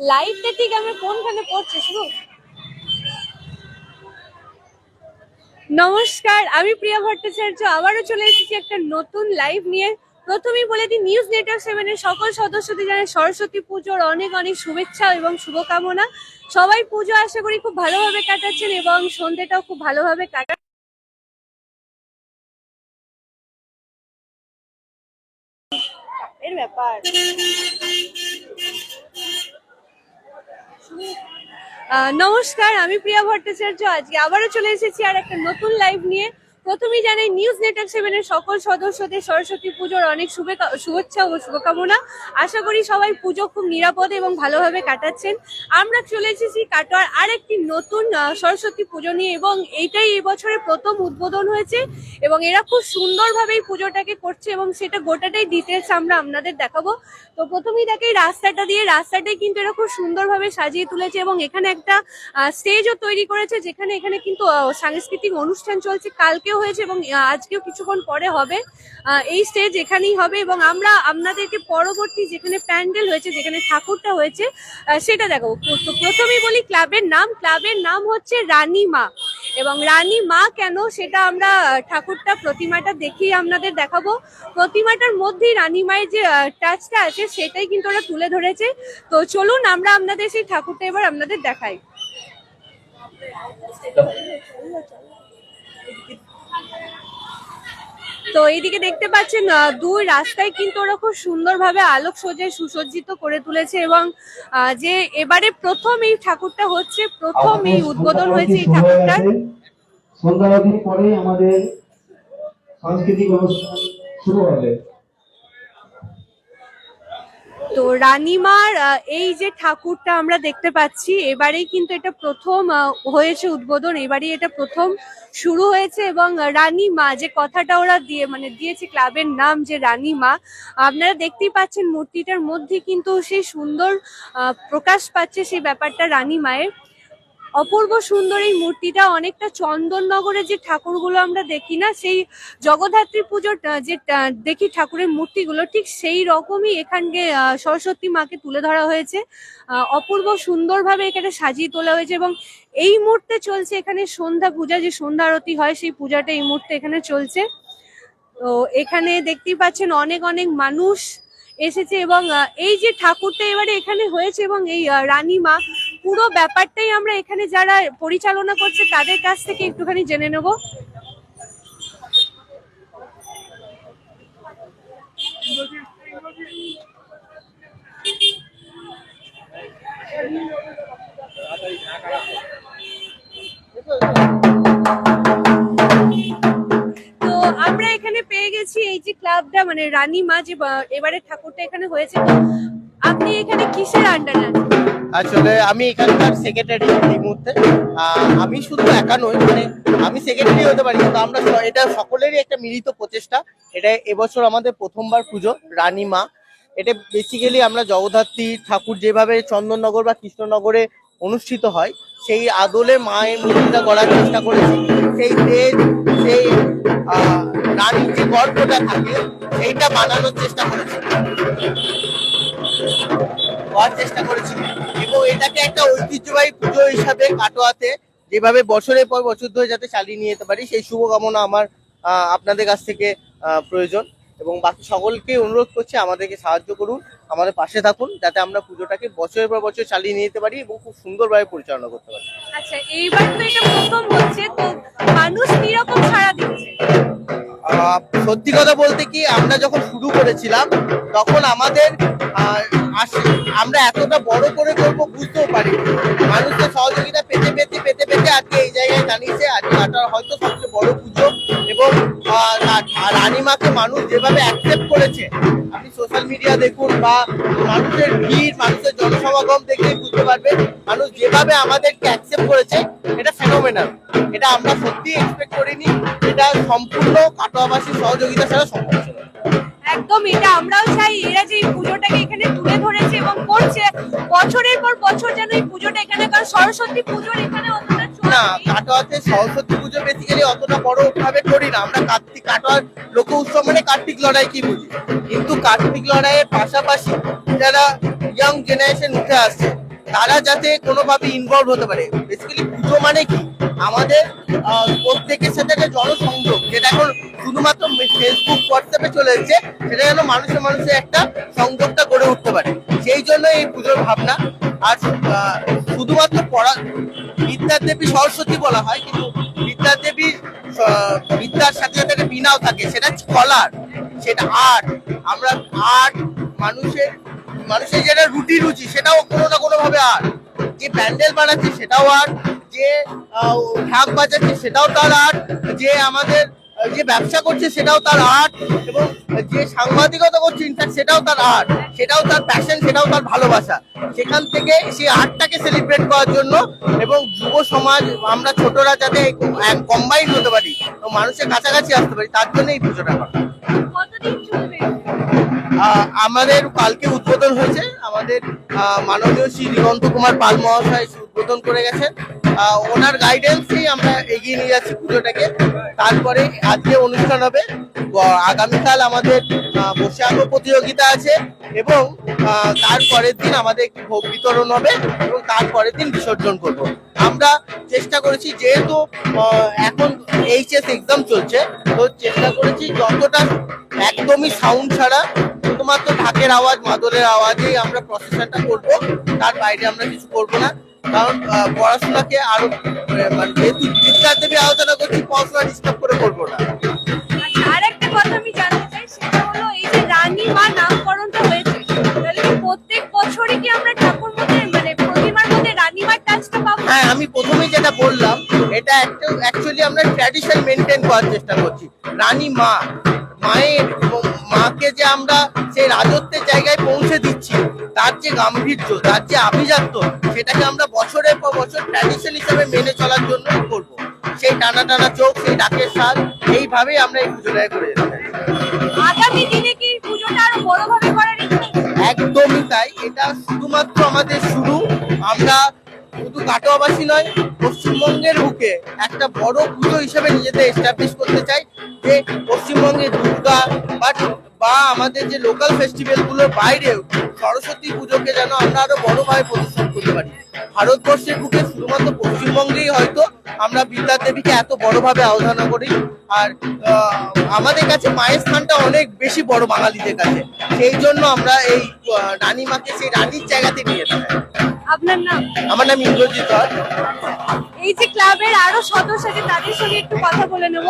লাইভটা ঠিক আমি কোনখানে পড়ছে শুরু নমস্কার, আমি প্রিয়া ভট্টাচার্য। আবারও চলে এসেছি একটা নতুন লাইভ নিয়ে। প্রথমেই বলে দিই নিউজ নেটওয়ার্ক সেভেনের সকল সদস্যদের জানাই সরস্বতী পুজোর অনেক অনেক শুভেচ্ছা এবং শুভকামনা। সবাই পুজো আশা করি খুব ভালোভাবে কাটাচ্ছেন এবং সন্ধ্যেটাও খুব ভালোভাবে কাটা এর ব্যাপার। নমস্কার আমি প্রিয়া ভট্টাচার্য। আজকে আবারও চলে এসেছি আর একটা নতুন লাইভ নিয়ে। প্রথমেই জানাই নিউজ নেটওয়ার্ক সেভেনের সকল সদস্যদের সরস্বতী পুজোর অনেক শুভে- শুভেচ্ছা ও শুভকামনা। আশা করি সবাই পুজো খুব নিরাপদে এবং ভালোভাবে কাটাচ্ছেন। আমরা চলে এসেছি কাটোয়ার আর একটি নতুন সরস্বতী পুজো নিয়ে এবং এইটাই এই বছরের প্রথম উদ্বোধন হয়েছে এবং এরা খুব সুন্দরভাবে এই পুজোটাকে করছে এবং সেটা গোটাটাই ডিটেলস আমরা আপনাদের দেখাবো। তো প্রথমেই দেখে রাস্তাটা দিয়ে, রাস্তাটাই কিন্তু এরা খুব সুন্দরভাবে সাজিয়ে তুলেছে এবং এখানে একটা স্টেজও তৈরি করেছে যেখানে এখানে কিন্তু সাংস্কৃতিক অনুষ্ঠান চলছে। কালকেও হয়েছে এবং আজকেও কিছুক্ষণ পরে হবে। এই স্টেজ এখানেই হবে এবং আমরা আপনাদেরকে পরবর্তী যেখানে প্যান্ডেল হয়েছে, যেখানে ঠাকুরটা হয়েছে সেটা দেখাবো। তো প্রথমেই বলি ক্লাবের নাম। ক্লাবের নাম হচ্ছে রানী মা। এবং রানী মা কেন সেটা আমরা ঠাকুরটা প্রতিমাটা দেখেই আপনাদের দেখাবো। প্রতিমাটার মধ্যেই রানী মায়ের যে টাচটা আছে, সেটাই কিন্তু ওরা তুলে ধরেছে। তো চলুন আমরা আপনাদের সেই ঠাকুরটা এবার আপনাদের দেখাই। তো এইদিকে দেখতে পাচ্ছেন দুই রাস্তায় কিন্তু ওরা খুব সুন্দরভাবে আলোক সজ্জায় সুসজ্জিত করে তুলেছে এবং যে এবারে প্রথম এই ঠাকুরটা হচ্ছে প্রথম এই উদ্বোধন হয়েছে এই ঠাকুরটার। সন্ধ্যাবাদির পরে আমাদের সাংস্কৃতিক অনুষ্ঠান শুরু হবে। তো রানীমার এই যে ঠাকুরটা আমরা দেখতে পাচ্ছি, এবারেই কিন্তু এটা প্রথম হয়েছে উদ্বোধন, এবারেই এটা প্রথম শুরু হয়েছে এবং রানীমা যে কথাটা ওরা দিয়ে মানে দিয়েছে ক্লাবের নাম যে রানীমা, আপনারা দেখতেই পাচ্ছেন মূর্তিটার মধ্যে কিন্তু সেই সুন্দর প্রকাশ পাচ্ছে সেই ব্যাপারটা রানী মায়ের অপূর্ব সুন্দর এই মূর্তিটা অনেকটা চন্দননগরে যে ঠাকুরগুলো আমরা দেখি না, সেই জগদ্ধাত্রী পুজোর যে দেখি ঠাকুরের মূর্তিগুলো, ঠিক সেই রকমই এখানকে সরস্বতী মাকে তুলে ধরা হয়েছে। অপূর্ব সুন্দরভাবে এখানে সাজিয়ে তোলা হয়েছে এবং এই মুহূর্তে চলছে এখানে সন্ধ্যা পূজা, যে সন্ধ্যা আরতি হয়, সেই পূজাটা এই মুহূর্তে এখানে চলছে। তো এখানে দেখতেই পাচ্ছেন অনেক অনেক মানুষ এসেছে এবং এই যে ঠাকুরটা এবারে এখানে হয়েছে এবং এই রানী রানীমা পুরো ব্যাপারটাই আমরা এখানে যারা পরিচালনা করছে, তাদের কাছ থেকে একটুখানি জেনে নেব। তো আমরা এখানে পেয়ে গেছি এই যে ক্লাবটা মানে রানী মা যে এবারে ঠাকুরটা এখানে হয়েছে। তো আপনি এখানে কিসের আন্ডারে আসলে আমি এখানকার সেক্রেটারি এই মুহূর্তে। আমি শুধু একা নই মানে আমি সেক্রেটারি হতে পারি, কিন্তু আমরা এটা সকলেরই একটা মিলিত প্রচেষ্টা। এটা এবছর আমাদের প্রথমবার পুজো, রানী মা। এটা বেসিক্যালি আমরা জগদ্ধাত্রী ঠাকুর যেভাবে চন্দননগর বা কৃষ্ণনগরে অনুষ্ঠিত হয়, সেই আদলে মায়ের মূর্তিটা গড়ার চেষ্টা করেছি। সেই তেজ, সেই রানীর যে গল্পটা থাকে, সেইটা বানানোর চেষ্টা করেছি। হওয়ার চেষ্টা করেছি এবং এটাকে একটা ঐতিহ্যবাহী পুজো হিসাবে কাটোয়াতে যেভাবে বছরের পর বছর ধরে যাতে চালিয়ে নিয়ে যেতে পারি, সেই শুভকামনা আমার আপনাদের কাছ থেকে প্রয়োজন। এবং বাকি সকলকে অনুরোধ করছি আমাদেরকে সাহায্য করুন আমাদের পাশে থাকুন যাতে আমরা পুজোটাকে বছরের পর বছর চালিয়ে নিয়ে যেতে পারি এবং খুব সুন্দরভাবে পরিচালনা করতে পারি। আচ্ছা এইবার তো এটা প্রথম হচ্ছে তো মানুষ সাড়া দিচ্ছে? সত্যি কথা বলতে কি আমরা যখন শুরু করেছিলাম তখন আমাদের আমরা এতটা বড় করে করব বুঝতেও পারি মানুষের সহযোগিতা আর রানীমাকে মানুষ যেভাবে অ্যাকসেপ্ট করেছে আপনি সোশ্যাল মিডিয়া দেখুন বা মানুষের ভিড় মানুষের জনসমাগম দেখলেই বুঝতে পারবেন মানুষ যেভাবে আমাদেরকে অ্যাকসেপ্ট করেছে এটা ফেনোমেনাল এটা আমরা সত্যি এক্সপেক্ট করিনি এটা সম্পূর্ণ কাটোয়াবাসীর সহযোগিতা ছাড়া সম্ভব ছিল একদম এটা আমরাও চাই এরা যে পুজোটাকে এখানে তুলে ধরেছে এবং করছে বছরের পর বছর যেন এই পুজোটা এখানে কারণ সরস্বতী পুজোর এখানে অতটা না কাটোয়াতে সরস্বতী পুজো বেসিক্যালি অতটা বড় লোক উৎসব মানে কার্তিক লড়াই কি বুঝি কিন্তু কার্তিক লড়াইয়ের পাশাপাশি যারা ইয়াং জেনারেশন উঠে আসছে, তারা যাতে কোনোভাবে ইনভলভ হতে পারে। বেসিক্যালি পুজো মানে কি? আমাদের প্রত্যেকের সাথে একটা জনসংযোগ, যেটা এখন শুধুমাত্র ফেসবুক হোয়াটসঅ্যাপে চলে এসেছে, সেটা যেন মানুষের মানুষের একটা সংযোগটা গড়ে উঠতে পারে। সেই জন্য এই পুজোর ভাবনা। আর শুধুমাত্র পড়া, বিদ্যার দেবী সরস্বতী বলা হয়, কিন্তু বিদ্যার দেবী বিনাও থাকে, সেটা কলার সেটা আর্ট আমরা আর্ট মানুষের মানুষের যেটা রুটি রুচি, সেটাও কোনো না কোনোভাবে আর্ট যে প্যান্ডেল বানাচ্ছে সেটাও আর্ট যে ঢাক বাজাচ্ছে সেটাও তার আর্ট যে আমাদের যে ব্যবসা করছে সেটাও তার আর্ট এবং যে সাংবাদিকতা করছে ইনফ্যাক্ট সেটাও তার আর্ট সেটাও তার প্যাশন সেটাও তার ভালোবাসা। সেখান থেকে সেই আর্টটাকে সেলিব্রেট করার জন্য এবং যুব সমাজ, আমরা ছোটরা যাতে কম্বাইন হতে পারি, এবং মানুষের কাছাকাছি আসতে পারি, তার জন্য এই পুজোটা করা। আমাদের কালকে উদ্বোধন হয়েছে। আমাদের মাননীয় শ্রী দিগন্ত কুমার পাল মহাশয় উদ্বোধন করে গেছেন। ওনার গাইডেন্সেই আমরা এগিয়ে নিয়ে যাচ্ছি পুজোটাকে। তারপরে আজকে অনুষ্ঠান হবে। আগামীকাল আমাদের আঁকো প্রতিযোগিতা আছে এবং তারপরের দিন আমাদের একটি ভোগ বিতরণ হবে এবং তারপরের দিন বিসর্জন করব। আমরা চেষ্টা করেছি, যেহেতু এখন এইচএস এক্সাম চলছে, তো চেষ্টা করেছি যতটা একদমই সাউন্ড ছাড়া, শুধুমাত্র ঢাকের আওয়াজ, মাদলের আওয়াজেই আমরা প্রসেসরটা করব, তার বাইরে আমরা কিছু করব না। কারণ পড়াশোনাকে আরও মানে যেহেতু বিদ্যার দেবী আলোচনা করছি, পড়াশোনা ডিস্টার্ব করে করব না। আর একটা কথা আমি জানতে চাই, সেটা হলো এই যে রানী মা হ্যাঁ আমি প্রথমেই যেটা বললাম এটা একটা অ্যাকচুয়ালি আমরা ট্র্যাডিশন মেনটেন করার চেষ্টা করছি। রানী মা মায়ের মাকে যে আমরা সেই রাজত্বের জায়গায় পৌঁছে দিচ্ছি তার যে গাম্ভীর্য তার যে আভিজাত্য সেটাকে আমরা বছরের পর বছর ট্র্যাডিশন হিসেবে মেনে চলার জন্য করব। সেই টানা টানা চোখ সেই ডাকের স্বাদ এইভাবেই আমরা এই পুজোটায় করে যেতে চাই আগামী দিনে কি পুজোটা আরও বড়ভাবে করার একদমই তাই এটা শুধুমাত্র আমাদের শুরু। আমরা শুধু কাটোয়াবাসী নয়, পশ্চিমবঙ্গের বুকে একটা বড় পুজো হিসেবে নিজেদের এস্টাবলিশ করতে চাই যে পশ্চিমবঙ্গে দুর্গা বা বা আমাদের যে লোকাল ফেস্টিভ্যালগুলোর বাইরেও সরস্বতী পুজোকে যেন আমরা আরও বড়ভাবে প্রতিষ্ঠান করতে পারি। ভারতবর্ষের বুকে শুধুমাত্র পশ্চিমবঙ্গেই হয়তো আমরা বিদ্যা দেবীকে এত বড়ভাবে আরাধনা করি। আর আমাদের কাছে মায়ের স্থানটা অনেক বেশি বড় বাঙালিদের কাছে। সেই জন্য আমরা এই রানী মাকে সেই রানীর জায়গাতে নিয়ে যেতে চাই আপনার নাম? আমার নাম ইন্দ্রজিৎ এই যে ক্লাবের আরও সদস্য আছে তাদের সঙ্গে একটু কথা বলে নেব?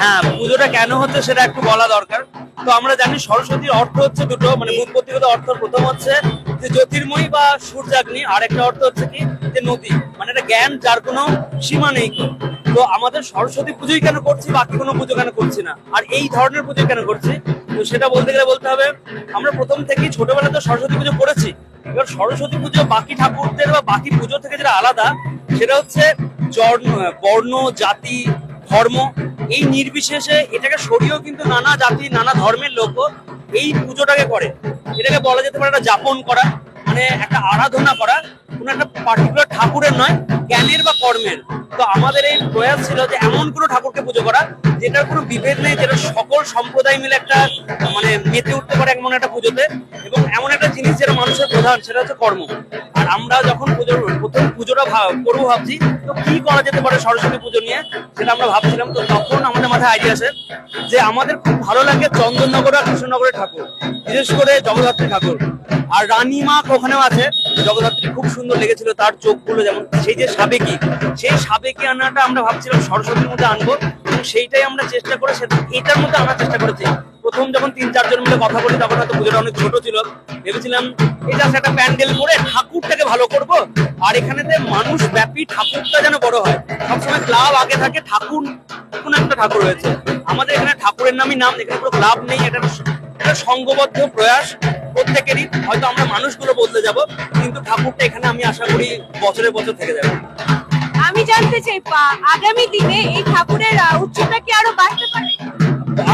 হ্যাঁ পুজোটা কেন হচ্ছে সেটা একটু বলা দরকার। তো আমরা জানি সরস্বতীর অর্থ হচ্ছে দুটো মানে বুৎপত্তিগত অর্থ প্রথম হচ্ছে যে জ্যোতির্ময়ী বা সূর্যাগ্নি আর একটা অর্থ হচ্ছে কি? যে নদী। মানে একটা জ্ঞান যার কোনো সীমা নেই। তো আমাদের সরস্বতী পুজোই কেন করছি, বাকি কোনো পুজো কেন করছি না? আর এই ধরনের পুজো কেন করছি? তো সেটা বলতে গেলে বলতে হবে, আমরা প্রথম থেকেই ছোটবেলায় তো সরস্বতী পুজো করেছি। এবার সরস্বতী পুজো বাকি ঠাকুরদের বা বাকি পুজো থেকে যেটা আলাদা, সেটা হচ্ছে বর্ণ, জাতি, ধর্ম। এই নির্বিশেষে এটাকে সরিয়েও কিন্তু নানা জাতি, নানা ধর্মের লোক এই পুজোটাকে করে। এটাকে বলা যেতে পারে একটা যাপন করা মানে একটা আরাধনা করা। কর্মের তো আমাদের এই প্রয়াস ছিল যে এমন কোনো ঠাকুরকে পুজো করা, যেটার কোনো বিভেদ নেই, যেটা সকল সম্প্রদায় মিলে একটা মানে মেতে উঠতে পারে এমন একটা পুজোতে, এবং এমন একটা জিনিস যেটা মানুষের প্রধান, সেটা হচ্ছে কর্ম। আর আমরা যখন পুজোর, প্রথম পুজোটা করব ভাবছি, তো কি করা যেতে পারে সরস্বতী পুজো নিয়ে, সেটা আমরা ভাবছিলাম, তো তখন আমাদের মাথায় আইডিয়া আসে যে আমাদের খুব ভালো লাগে চন্দননগর আর কৃষ্ণনগরের ঠাকুর, বিশেষ করে জগদ্ধাত্রী ঠাকুর। আর রানীমা ওখানেও আছে জগদ্ধাত্রী খুব সুন্দর লেগেছিল, তার চোখগুলো যেমন, সেই যে সাবেকি, সেই সাবেকি আনাটা আমরা ভাবছিলাম সরস্বতীর মধ্যে আনব, এবং সেইটাই আমরা চেষ্টা করে সেটা এটার মধ্যে আনার চেষ্টা করেছি। প্রথম যখন তিন, চারজন মিলে কথা বলি, তখন হয়তো পুজোটা অনেক ছোট ছিল। ভেবেছিলাম এটা একটা প্যান্ডেল করে ঠাকুরটাকে ভালো করব, আর এখানেতে মানুষ ব্যাপী ঠাকুরটা যেন বড় হয়। সবসময় ক্লাব আগে থাকে, ঠাকুর, কোন একটা ঠাকুর রয়েছে। আমাদের এখানে ঠাকুরের নামই নাম, এখানে কোনো ক্লাব নেই, এটা এটা সংঘবদ্ধ প্রয়াস। প্রত্যেকেরই হয়তো আমরা মানুষগুলো বদলে যাব কিন্তু ঠাকুরটা এখানে আমি আশা করি বছরে বছর থেকে যাবে। আমি জানতে চাই আগামী দিনে এই ঠাকুরের উচ্চতা কি আরও বাড়তে পারে?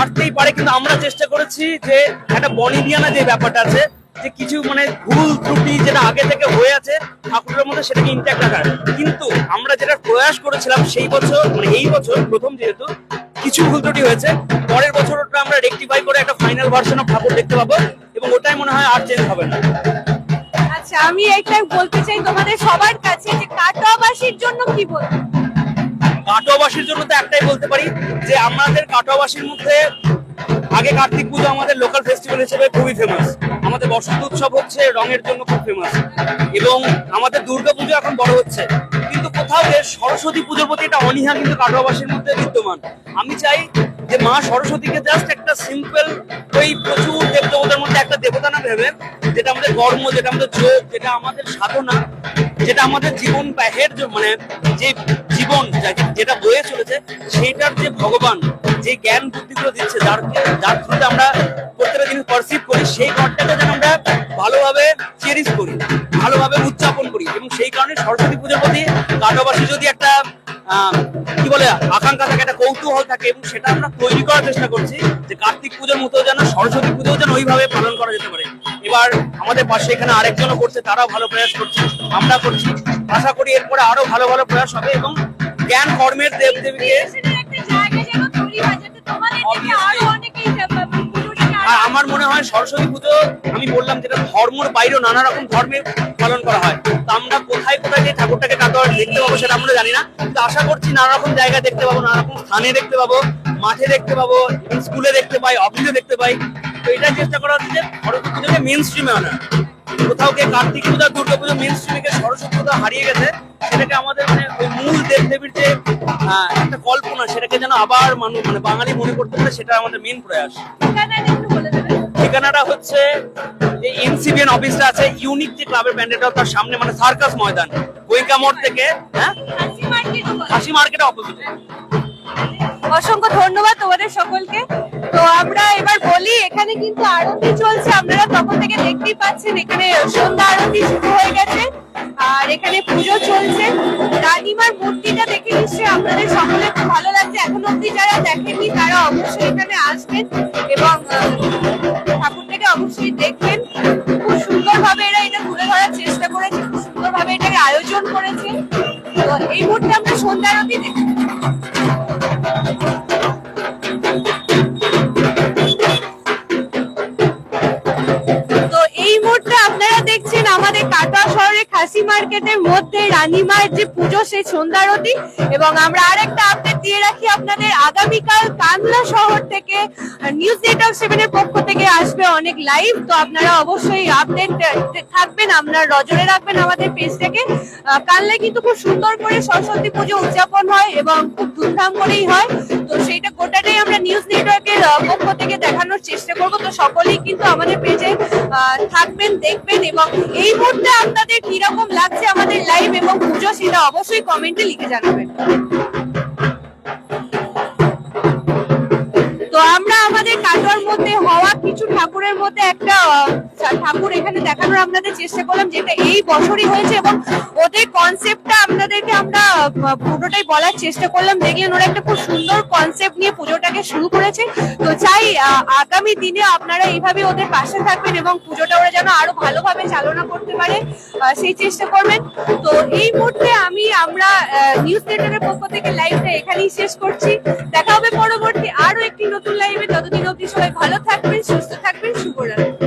আসতেই পারে কিন্তু আমরা চেষ্টা করেছি যে একটা বনিদিয়ানা যে ব্যাপারটা আছে যে কিছু মানে ভুল ত্রুটি যেটা আগে থেকে হয়ে আছে ঠাকুরের মধ্যে সেটাকে ইন্ট্যাক্ট রাখার। কিন্তু আমরা যেটা প্রয়াস করেছিলাম সেই বছর মানে এই বছর প্রথম যেহেতু কিছু ভুল ত্রুটি হয়েছে পরের বছর ওটা আমরা রেকটিফাই করে একটা ফাইনাল ভার্সন অফ ঠাকুর দেখতে পাবো। এবং ওটাই মনে হয় আর চেঞ্জ হবে না। আচ্ছা আমি এটা বলতে চাই তোমাদের সবার কাছে যে কাটোয়াবাসীর জন্য কি বলব? কাটোয়াবাসীর জন্য তো একটাই বলতে পারি যে আমাদের কাটোয়াবাসীর মধ্যে আগে কার্তিক পুজো আমাদের লোকাল ফেস্টিভ্যাল হিসেবে খুবই ফেমাস আমাদের বসন্ত উৎসব হচ্ছে রঙের জন্য খুব ফেমাস এবং আমাদের দুর্গা পুজো এখন বড় হচ্ছে। কিন্তু কোথাও সরস্বতী পুজোর প্রতি একটা অনীহা কিন্তু কাটোয়াবাসীর মধ্যে বিদ্যমান। আমি চাই যে মা সরস্বতীকে জাস্ট একটা সিম্পল ওই প্রচুর দেবদেবতার মধ্যে একটা দেবতা না ভেবে যেটা আমাদের কর্ম, যেটা আমাদের যোগ, যেটা আমাদের সাধনা, যেটা আমাদের জীবন ব্যাহের জ- মানে যে জীবন যেটা বয়ে চলেছে, সেইটার যে ভগবান, যে জ্ঞান বুদ্ধিগুলো দিচ্ছে, যার যার থ্রুতে আমরা প্রত্যেকটা জিনিস পারসিভ করি, সেই ঘরটাকে যেন আমরা ভালোভাবে চেরিশ করি, ভালোভাবে উদযাপন করি। এবং সেই কারণে সরস্বতী পুজোর প্রতি কাটোবাসী যদি একটা কি বলে, আকাঙ্ক্ষা থাকে কৌতূহল থাকে এবং সেটা আমরা তৈরি করার চেষ্টা করছি যে কার্তিক পুজোর মতো যেন, সরস্বতী পুজো যেন ওইভাবে পালন করা যেতে পারে। এবার আমাদের পাশে এখানে আরেকজনও করছে, তারাও ভালো প্রয়াস করছে, আমরা করছি। আশা করি এরপরে আরও ভালো ভালো প্রয়াস হবে এবং জ্ঞান কর্মের দেব মনে হয় সরস্বতী পুজো, আমি বললাম যেটা ধর্মের বাইরেও নানা রকম ধর্মে পালন করা হয়। তো আমরা কোথায় কোথায় যে ঠাকুরটাকে কাটোয়ার দেখতে পাবো সেটা আমরা জানি না, কিন্তু আশা করছি নানা রকম জায়গায় দেখতে পাবো, নানা রকম স্থানে দেখতে পাবো, মাঠে দেখতে পাবো, স্কুলে দেখতে পাই অফিসে দেখতে পাই। তো এটা চেষ্টা করা হচ্ছে যে সরস্বতী পুজোকে মেন স্ট্রিমে আনা কোথাও গিয়ে কার্তিক পূজা, দুর্গা পুজো মেন স্ট্রিমে সরস্বতী পুজো হারিয়ে গেছে, সেটাকে আমাদের মানে ওই মূল দেব দেবীর যে একটা কল্পনা, সেটাকে যেন আবার মানুষ মানে বাঙালি মনে করতে পারে, সেটা আমাদের মেন প্রয়াস। ঠিকানাটা হচ্ছে যে এনসিবিএন অফিসটা আছে ইউনিক যে ক্লাবের ব্যান্ডেটা তার সামনে মানে সার্কাস ময়দান গোয়েঙ্কা মোড় থেকে হ্যাঁ? হাসি মার্কেট অপোজিটে অসংখ্য ধন্যবাদ তোমাদের সকলকে। তো আমরা এবার বলি এখানে কিন্তু আরতি চলছে আপনারা তখন থেকে দেখতেই পাচ্ছেন এখানে সন্ধ্যা আরতি শুরু হয়ে গেছে আর এখানে পুজো চলছে। রানিমার মূর্তিটা দেখে নিশ্চয়ই আপনাদের সকলে খুব ভালো লাগছে। এখন অব্দি যারা দেখেননি তারা অবশ্যই এখানে আসবেন এবং অবশ্যই দেখবেন খুব সুন্দরভাবে এরা এটা তুলে ধরার চেষ্টা করেছে, খুব সুন্দরভাবে এটাকে আয়োজন করেছে। তো এই মুহূর্তে আমরা সন্ধ্যা আরতি দেখি। আমাদের কাটোয়া শহরের খাসি মার্কেটের মধ্যে রানীমার যে পুজো, সেই সন্ধ্যারতি এবং আমরা আরেকটা আপডেট দিয়ে রাখি আপনাদের। আগামীকাল কান্লা শহর থেকে নিউজ নেটওয়ার্ক সেভেন এর পক্ষ থেকে আসবে অনেক লাইভ তো আপনারা অবশ্যই আপডেট থাকবেন, আপনারা নজরে রাখবেন আমাদের পেজটাকে কানলায় কিন্তু খুব সুন্দর করে সরস্বতী পুজো উদযাপন হয় এবং খুব ধুমধাম করেই হয়। তো সেইটা গোটাটাই আমরা নিউজ নেটওয়ার্কের পক্ষ থেকে দেখানোর চেষ্টা করব। তো সকলেই কিন্তু আমাদের পেজে থাকবেন, দেখবেন এবং এই মুহূর্তে আপনাদের কীরকম লাগছে আমাদের লাইভ এবং পুজো সেটা অবশ্যই কমেন্টে লিখে জানাবেন। তো আমরা আমাদের কাটোয়ার মধ্যে হওয়া কিছু ঠাকুরের মধ্যে একটা ঠাকুর এখানে দেখানোর আপনাদের চেষ্টা করলাম, যেটা এই বছরই হয়েছে এবং ওদের কনসেপ্টটা আপনাদেরকে আমরা পুরোটাই বলার চেষ্টা করলাম। দেখলেন ওরা একটা খুব সুন্দর কনসেপ্ট নিয়ে পুজোটাকে শুরু করেছে। তো চাই আগামী দিনে আপনারা এইভাবে ওদের পাশে থাকবেন এবং পুজোটা ওরা যেন আরও ভালোভাবে চালনা করতে পারে সেই চেষ্টা করবেন। তো এই মুহূর্তে আমি, আমরা নিউজ নেটওয়ার্কের পক্ষ থেকে লাইভটা এখানেই শেষ করছি। দেখা হবে পরবর্তী আরও একটি নতুন লাইভে ততদিন অবধি সবাই ভালো থাকবেন সুস্থ থাকবেন শুভরাত্রি।